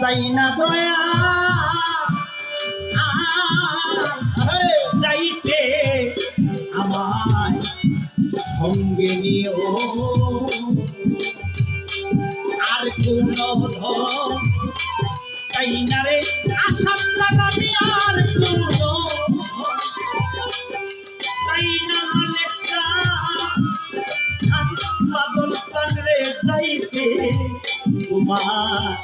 চাই না দয়া। আরে যাইতে আমায় সঙ্গে নিও। আর কোন চাই না রে। আসাম জানাবি আর কোন চাই না লেখা। বাদল চাঁদরে যাইতে তোমার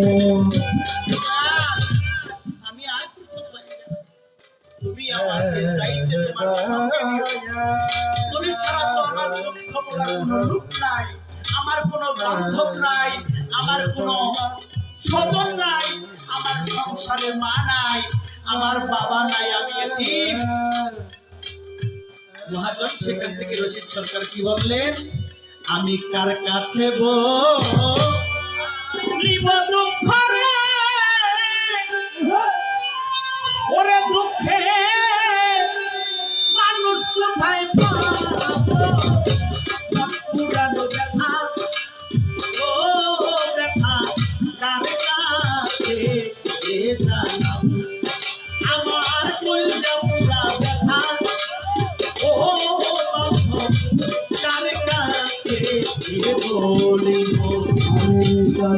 আমার নাই, আমার কোনো স্বজন নাই, আমার সংসারে মা নাই, আমার বাবা নাই, আমি মহাজন, সেখান থেকে রশিদ সরকার কি বললেন? আমি কার কাছে বলিব আমার কলজা পুরা ব্যথা ও কার কাছে বলিব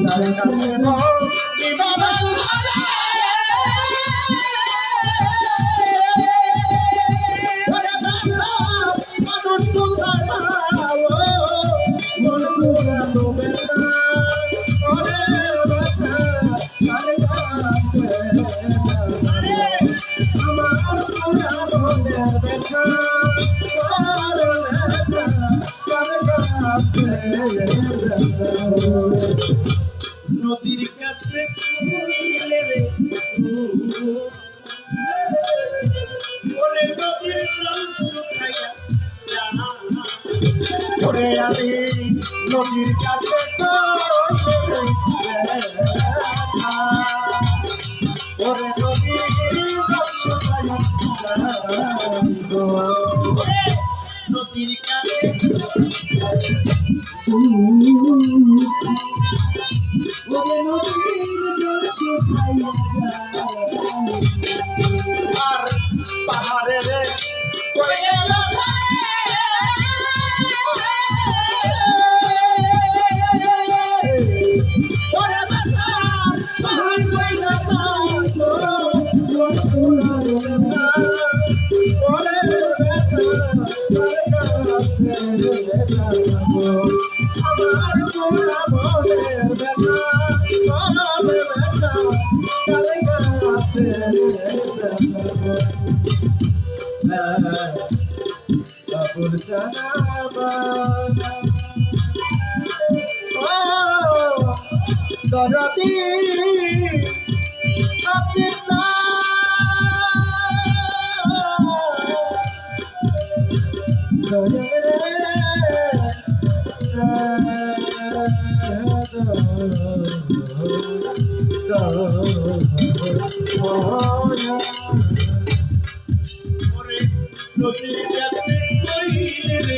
তার কাছে নদীর কাছে আমি নদীর কাছে আর পাহাড়ে রে পড়ে গেল দরদি আছে ওরে নদীর কাছে কইলে রে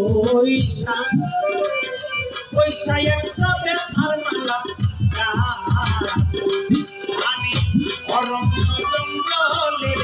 পয়সা পয়সা একটা ব্যাপার মালা আমি অরণ্য জঙ্গলের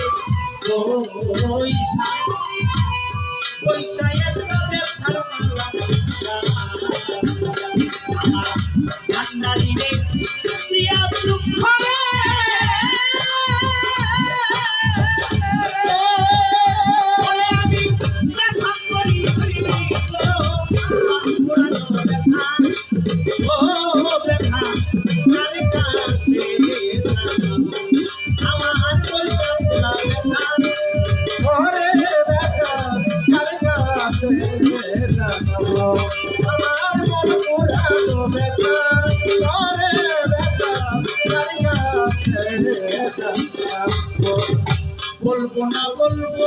বলব না বলব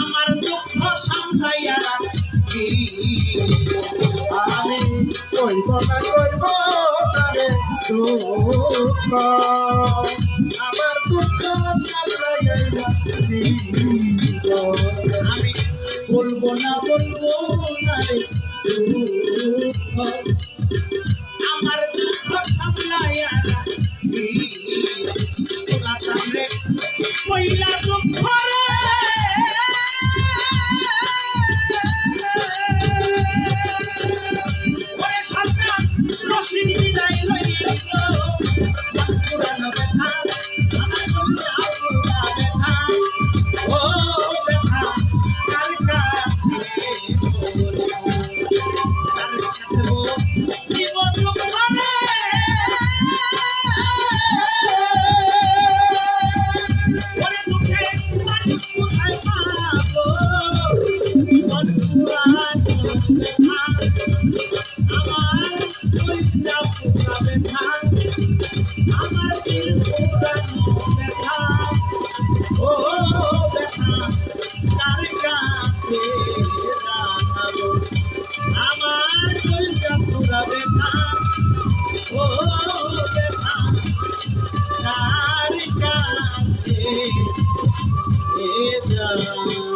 আমার দুঃখ সামলাইয়া রাখি আমি কইব না কইব তারে দুঃখ আমার দুঃখ não.